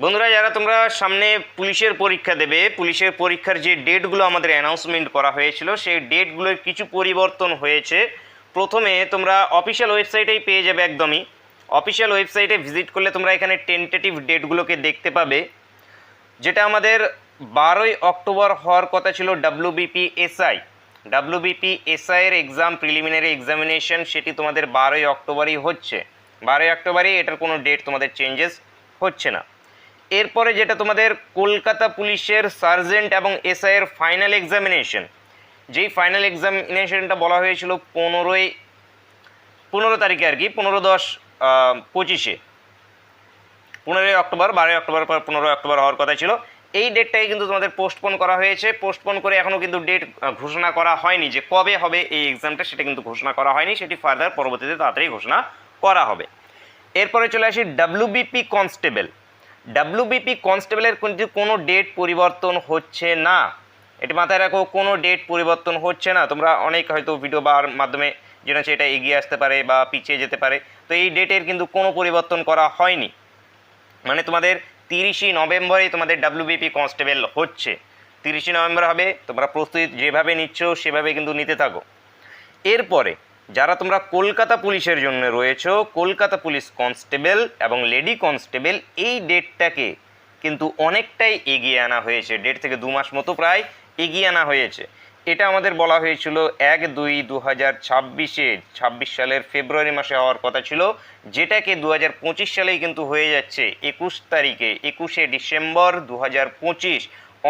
বন্ধুরা, যারা তোমরা সামনে পুলিশের পরীক্ষা দেবে, পুলিশের পরীক্ষার যে ডেটগুলো আমাদের অ্যানাউন্সমেন্ট করা হয়েছিল, সেই ডেটগুলোর কিছু পরিবর্তন হয়েছে। প্রথমে তোমরা অফিসিয়াল ওয়েবসাইটেই পেয়ে যাবে একদমই। অফিসিয়াল ওয়েবসাইটে ভিজিট করলে তোমরা এখানে টেন্টেটিভ ডেটগুলোকে দেখতে পাবে। যেটা আমাদের বারোই অক্টোবর হওয়ার কথা ছিল ডাব্লিউবিপি এসআই ডাব্লিউবিপি এসআই এর এক্সাম প্রিলিমিনারি এক্সামিনেশন সেটি তোমাদের বারোই অক্টোবরই হচ্ছে। বারোই অক্টোবরই এটার কোনো ডেট তোমাদের চেঞ্জেস হচ্ছে না। এরপরে যেটা তোমাদের কলকাতা পুলিশের সার্জেন্ট এবং এসআই এর ফাইনাল এক্সামিনেশন যেই ফাইনাল এক্সামিনেশনটা বলা হয়েছিল পনেরোই, পনেরো তারিখে আর কি, পনেরো দশ পঁচিশে। পনেরোই অক্টোবর, বারোই অক্টোবর পর পনেরোই অক্টোবর হওয়ার কথা ছিল। এই ডেটটাকে কিন্তু তোমাদের পোস্টপোন করা হয়েছে। পোস্টপোন করে এখনও কিন্তু ডেট ঘোষণা করা হয়নি যে কবে হবে এই এক্সামটা সেটা কিন্তু ঘোষণা করা হয়নি। সেটি ফার্দার পরবর্তীতে তাড়াতাড়ি ঘোষণা করা হবে। এরপরে চলে আসি ডাব্লিউবিপি কনস্টেবল ডাব্লিউবিপি কনস্টেবলের কিন্তু কোনো ডেট পরিবর্তন হচ্ছে না। এটি মাথায় রাখো, কোনো ডেট পরিবর্তন হচ্ছে না। তোমরা অনেক হয়তো ভিডিও বার মাধ্যমে জেনেছো এটা এগিয়ে আসতে পারে বা পিছিয়ে যেতে পারে। তো এই ডেটের কিন্তু কোনো পরিবর্তন করা হয়নি। মানে তোমাদের তিরিশে নভেম্বরে তোমাদের ডাব্লিউবিপি কনস্টেবল হচ্ছে। তিরিশে নভেম্বর হবে, তোমরা প্রস্তুতি যেভাবে নিচ্ছ সেভাবে কিন্তু নিতে থাকো। এরপরে যারা তোমরা কলকাতা পুলিশের জন্য রয়েছো, কলকাতা পুলিশ কনস্টেবল এবং লেডি কনস্টেবল, এই ডেটটাকে কিন্তু অনেকটাই এগিয়ে আনা হয়েছে। ডেট থেকে দু মাস মতো প্রায় এগিয়ে আনা হয়েছে। এটা আমাদের বলা হয়েছিল এক দুই দু হাজার ছাব্বিশে, ছাব্বিশ সালের ফেব্রুয়ারি মাসে হওয়ার কথা ছিল, যেটাকে দু হাজার পঁচিশ সালেই কিন্তু হয়ে যাচ্ছে। একুশ তারিখে, একুশে ডিসেম্বর দু হাজার পঁচিশ,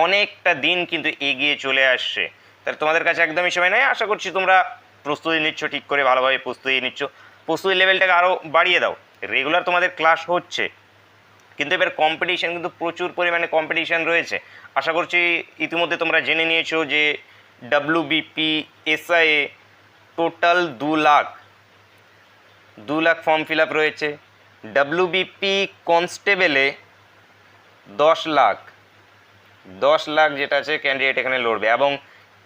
অনেকটা দিন কিন্তু এগিয়ে চলে আসছে। তাহলে তোমাদের কাছে একদমই সময় নেই। আশা করছি তোমরা প্রস্তুতি নিচ্ছ, ঠিক করে ভালোভাবে প্রস্তুতি নিচ্ছ। প্রস্তুতি লেভেলটাকে আরও বাড়িয়ে দাও। রেগুলার তোমাদের ক্লাস হচ্ছে। কিন্তু এবার কম্পিটিশান কিন্তু প্রচুর পরিমাণে কম্পিটিশান রয়েছে। আশা করছি ইতিমধ্যে তোমরা জেনে নিয়েছো যে ডাব্লিউবিপি এসআইএ টোটাল দু লাখ দু লাখ ফর্ম ফিল আপ রয়েছে। ডাব্লিউবিপি কনস্টেবলে দশ লাখ দশ লাখ যেটা আছে ক্যান্ডিডেট এখানে লড়বে। এবং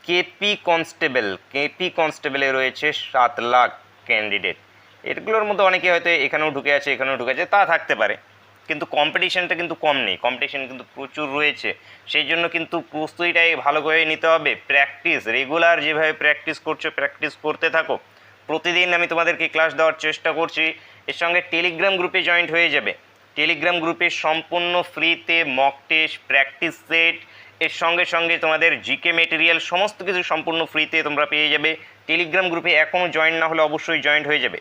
কেপি কনস্টেবল কেপি কনস্টেবলে রয়েছে সাত লাখ ক্যান্ডিডেট এগুলোর মধ্যে অনেকে হয়তো এখানেও ঢুকে আছে, এখানেও ঢুকে আছে, তা থাকতে পারে। কিন্তু কম্পিটিশনটা কিন্তু কম নেই। কম্পিটিশন কিন্তু প্রচুর রয়েছে। সেই জন্য কিন্তু প্রস্তুতিটাই ভালো করে নিতে হবে। প্র্যাকটিস রেগুলার যেভাবে প্র্যাকটিস করছ প্র্যাকটিস করতে থাকো। প্রতিদিন আমি তোমাদেরকে ক্লাস দেওয়ার চেষ্টা করছি। এর সঙ্গে টেলিগ্রাম গ্রুপে জয়েন্ট হয়ে যাবে। টেলিগ্রাম গ্রুপে সম্পূর্ণ ফ্রিতে মক টেস্ট প্র্যাকটিস সেট এর সঙ্গে সঙ্গে তোমাদের জিকে মেটেরিয়াল সমস্ত কিছু সম্পূর্ণ ফ্রিতে তোমরা পেয়ে যাবে। টেলিগ্রাম গ্রুপে এখনও জয়েন না হলে অবশ্যই জয়েন্ট হয়ে যাবে।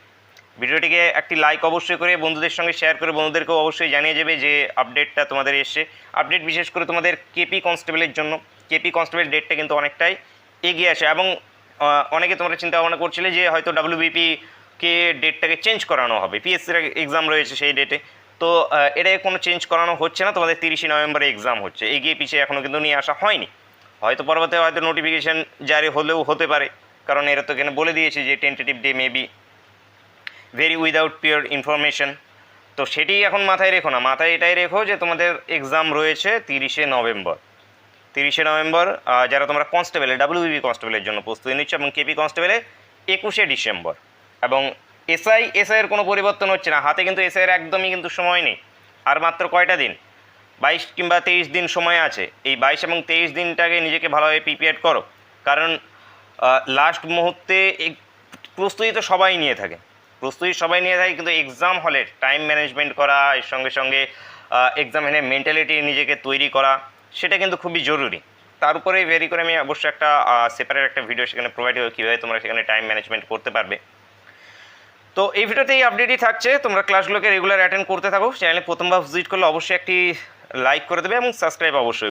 ভিডিওটিকে একটি লাইক অবশ্যই করে, বন্ধুদের সঙ্গে শেয়ার করে, বন্ধুদেরকেও অবশ্যই জানিয়ে যাবে যে আপডেটটা তোমাদের এসছে। আপডেট বিশেষ করে তোমাদের কেপি কনস্টেবলের জন্য। কেপি কনস্টেবল ডেটটা কিন্তু অনেকটাই এগিয়ে আসে এবং অনেকে তোমরা চিন্তা ভাবনা করছিলে যে হয়তো ডাব্লিউবিপি কে ডেটটাকে চেঞ্জ করানো হবে। পিএসসির এক্সাম রয়েছে সেই ডেটে তো এটাকে কোনো চেঞ্জ করানো হচ্ছে না। তোমাদের তিরিশে নভেম্বরে এক্সাম হচ্ছে। এগিয়ে পিছিয়ে এখনও কিন্তু নিয়ে আসা হয়নি। হয়তো পরবর্তীতে হয়তো নোটিফিকেশান জারি হলেও হতে পারে। কারণ এরা তো এখানে বলে দিয়েছে যে tentative day maybe very without pure information তো সেটি এখন মাথায় রেখো না। মাথায় এটাই রেখো যে তোমাদের এক্সাম রয়েছে তিরিশে নভেম্বর। তিরিশে নভেম্বর যারা তোমরা কনস্টেবলে ডাব্লিউবি কনস্টেবলের জন্য প্রস্তুতি নিচ্ছ এবং কেপি কনস্টেবলে একুশে ডিসেম্বর। এবং এসআই এসআইয়ের কোনো পরিবর্তন হচ্ছে না। হাতে কিন্তু এসআইয়ের একদমই কিন্তু সময় নেই। আর মাত্র কয়টা দিন? বাইশ কিংবা তেইশ দিন সময় আছে। এই বাইশ এবং তেইশ দিনটাকে নিজেকে ভালোভাবে প্রিপেয়ার করো। কারণ লাস্ট মুহূর্তে প্রস্তুতি তো সবাই নিয়ে থাকে। প্রস্তুতি সবাই নিয়ে থাকে, কিন্তু এক্সাম হলে টাইম ম্যানেজমেন্ট করা, এর সঙ্গে সঙ্গে এক্সাম হেনে মেন্টালিটি নিজেকে তৈরি করা, সেটা কিন্তু খুবই জরুরি। তার উপরে ভেরি করে আমি অবশ্যই একটা সেপারেট একটা ভিডিও সেখানে প্রোভাইড হবে কীভাবে তোমরা সেখানে টাইম ম্যানেজমেন্ট করতে পারবে। তো এই ভিডিওতে এই আপডেটই থাকছে। তোমরা ক্লাসগুলোকে রেগুলার অ্যাটেন্ড করতে থাকো। চ্যানেলে প্রথমবার ভিজিট করলে অবশ্যই একটি লাইক করে দেবে এবং সাবস্ক্রাইব অবশ্যই।